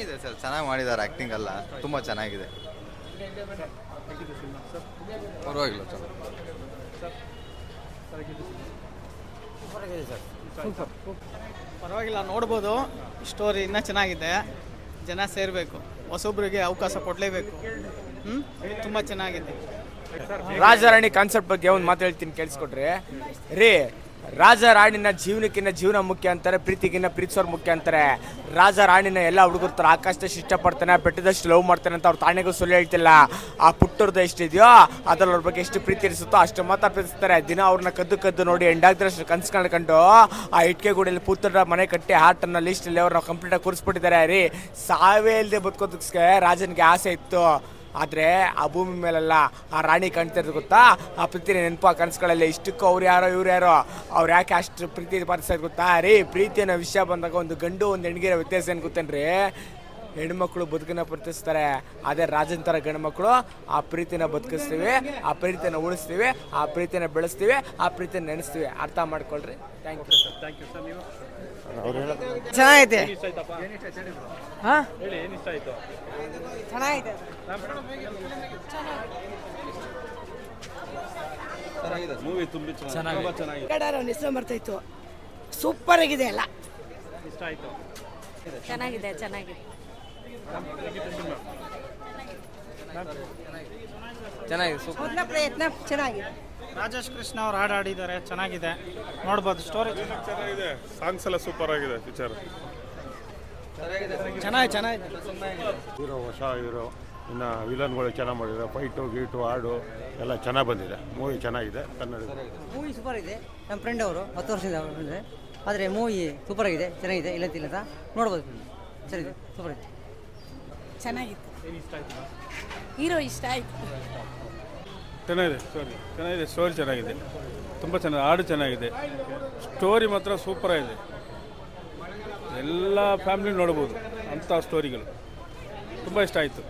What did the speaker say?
ಚೆನ್ನಾಗಿದೆ ಸರ್ ಚೆನ್ನಾಗಿ ಮಾಡಿದ್ದಾರೆ ಆ್ಯಕ್ಟಿಂಗ್ ಎಲ್ಲ ತುಂಬ ಚೆನ್ನಾಗಿದೆ. ಪರವಾಗಿಲ್ಲ ಸರ್. ಪರವಾಗಿಲ್ಲ ನೋಡ್ಬೋದು. ಸ್ಟೋರಿ ಇನ್ನೂ ಚೆನ್ನಾಗಿದೆ. ಜನ ಸೇರಬೇಕು. ಹೊಸೊಬ್ಬರಿಗೆ ಅವಕಾಶ ಕೊಡಲೇಬೇಕು. ಹ್ಞೂ ತುಂಬ ಚೆನ್ನಾಗಿದೆ. ರಾಜಾರಾಣಿ ಕಾನ್ಸೆಪ್ಟ್ ಬಗ್ಗೆ ಒಂದು ಮಾತು ಹೇಳ್ತೀನಿ ಕೇಳಿಸ್ಕೊಟ್ರಿ. ರೀ ರಾಜ ರಾಣಿನ ಜೀವನಕ್ಕಿಂತ ಜೀವನ ಮುಖ್ಯ ಅಂತಾರೆ, ಪ್ರೀತಿಗಿನ್ನ ಪ್ರೀತಿಸೋರು ಮುಖ್ಯ ಅಂತಾರೆ. ರಾಜ ರಾಣಿನ ಎಲ್ಲ ಹುಡುಗರು ಥರ ಆಕಾಶದಷ್ಟು ಇಷ್ಟಪಡ್ತಾನೆ, ಬೆಟ್ಟದಷ್ಟು ಲವ್ ಮಾಡ್ತಾನೆ ಅಂತ ಅವ್ರ ತಾಣೆಗೂ ಸುಳ್ಳು ಹೇಳ್ತಿಲ್ಲ. ಆ ಪುಟ್ಟರ್ದು ಎಷ್ಟಿದೆಯೋ ಅದ್ರಲ್ಲಿ ಅವ್ರ ಬಗ್ಗೆ ಎಷ್ಟು ಪ್ರೀತಿ ಇರಿಸುತ್ತೋ ಅಷ್ಟು ಮಾತ್ರ ಪ್ರೀತಿಸ್ತಾರೆ ದಿನ ಅವ್ರನ್ನ ಕದ್ದು ಕದ್ದು ನೋಡಿ ಎಂಡಾಗ್ದಷ್ಟು ಕನ್ಸು ಕಾಣ್ಕೊಂಡು ಆ ಇಟ್ಕೆ ಗುಡಿಯಲ್ಲಿ ಪುತ್ರ ಮನೆ ಕಟ್ಟಿ ಹಾರ್ಟನ್ನ ಲಿಸ್ಟಲ್ಲಿ ಅವ್ರನ್ನ ಕಂಪ್ಲೀಟಾಗಿ ಕೂರಿಸ್ಬಿಟ್ಟಿದ್ದಾರೆ. ರೀ, ಸಾವೇ ಇಲ್ಲದೆ ಬದುಕೋದಕ್ಕೆ ರಾಜನಿಗೆ ಆಸೆ ಇತ್ತು. ಆದರೆ ಆ ಭೂಮಿ ಮೇಲೆಲ್ಲ ಆ ರಾಣಿ ಕಾಣ್ತಿರೋದು ಗೊತ್ತಾ? ಆ ಪ್ರೀತಿ ನೆನಪು, ಆ ಕನಸುಗಳಲ್ಲಿ ಇಷ್ಟಕ್ಕೂ ಅವ್ರು ಯಾರೋ, ಇವ್ರು ಯಾರೋ. ಅವ್ರು ಯಾಕೆ ಅಷ್ಟು ಪ್ರೀತಿ ಪಾಲಿಸೋದು ಗೊತ್ತಾ? ರೀ ಪ್ರೀತಿ ಅನ್ನೋ ವಿಷಯ ಬಂದಾಗ ಒಂದು ಗಂಡು, ಒಂದು ಹೆಣ್ಗಿರೋ ವ್ಯತ್ಯಾಸ ಏನು ಗೊತ್ತೇನ್ರಿ? ಹೆಣ್ಮಕ್ಳು ಬದುಕನ್ನ ಪ್ರೀತಿಸ್ತಾರೆ. ಅದೇ ರಾಜನ ಥರ ಗಂಡ್ಮಕ್ಳು ಆ ಪ್ರೀತಿನ ಬದುಕಿಸ್ತೀವಿ ಆ ಪ್ರೀತಿನ ಉಳಿಸ್ತೀವಿ ಆ ಪ್ರೀತಿನ ಬೆಳೆಸ್ತೀವಿ ಆ ಪ್ರೀತಿನ ನೆನೆಸ್ತೀವಿ. ಅರ್ಥ ಮಾಡ್ಕೊಳ್ರಿ. ಥ್ಯಾಂಕ್ ಯು ಚೆನ್ನಾಗೈತೆ. ಹಾಂ? ಚೆನ್ನಾಗಿದೆ. ಕಡಾರ ಹೆಸರು ಬರ್ತಾಯಿತ್ತು ಸೂಪರ್ ಆಗಿದೆ ಎಲ್ಲ. ಚೆನ್ನಾಗಿದೆ ಚೆನ್ನಾಗಿದೆ. ಚೆನ್ನಾಗಿದೆ ಸೂಪರ್. ಮೊದಲ ಪ್ರಯತ್ನ ಚೆನ್ನಾಗಿದೆ. ರಾಜೇಶ್ ಕೃಷ್ಣ ಅವ್ರು ಹಾಡು ಹಾಡಿದ್ದಾರೆ ಚೆನ್ನಾಗಿದೆ. ನೋಡ್ಬೋದು ಸ್ಟೋರಿ ಚೆನ್ನಾಗಿದೆ. ಸಾಂಗ್ಸ್ ಎಲ್ಲ ಸೂಪರ್ ಆಗಿದೆ ಪಿಕ್ಚರ್ ಚೆನ್ನಾಗಿ ಚೆನ್ನಾಗಿದೆ. ಹೀರೋ ಹೊಸ ಹೀರೋ ಇನ್ನು ವಿಲನ್ಗಳು ಚೆನ್ನಾಗಿ ಮಾಡಿದ್ದಾರೆ. ಫೈಟು ಗೀಟು ಹಾಡು ಎಲ್ಲ ಚೆನ್ನಾಗಿ ಬಂದಿದೆ. ಮೂವಿ ಚೆನ್ನಾಗಿದೆ ಕನ್ನಡ. ಮೂವಿ ಸೂಪರ್ ಇದೆ. ನಮ್ಮ ಫ್ರೆಂಡ್ ಅವರು ಹತ್ತು ವರ್ಷದಿಂದ ಅವ್ರ friend. ಆದರೆ ಮೂವಿ ಸೂಪರ್ ಆಗಿದೆ ಚೆನ್ನಾಗಿದೆ ಇಲ್ಲಂತಿಲ್ಲ ಅಂತ ನೋಡ್ಬೋದು. ಸರಿ ಸೂಪರ್ ಇದೆ. ಚೆನ್ನಾಗಿತ್ತು. ಹೀರೋ ಇಷ್ಟ ಆಯ್ತು. ಚೆನ್ನಾಗಿದೆ ಸ್ಟೋರಿ ಚೆನ್ನಾಗಿದೆ ಸ್ಟೋರಿ ಚೆನ್ನಾಗಿದೆ. ತುಂಬ ಚೆನ್ನಾಗಿದೆ ಹಾಡು ಚೆನ್ನಾಗಿದೆ. ಸ್ಟೋರಿ ಮಾತ್ರ ಸೂಪರ್ ಆಗಿದೆ. ಎಲ್ಲ ಫ್ಯಾಮಿಲಿ ನೋಡ್ಬೋದು ಅಂಥ ಸ್ಟೋರಿಗಳು ತುಂಬ ಇಷ್ಟ ಆಯಿತು.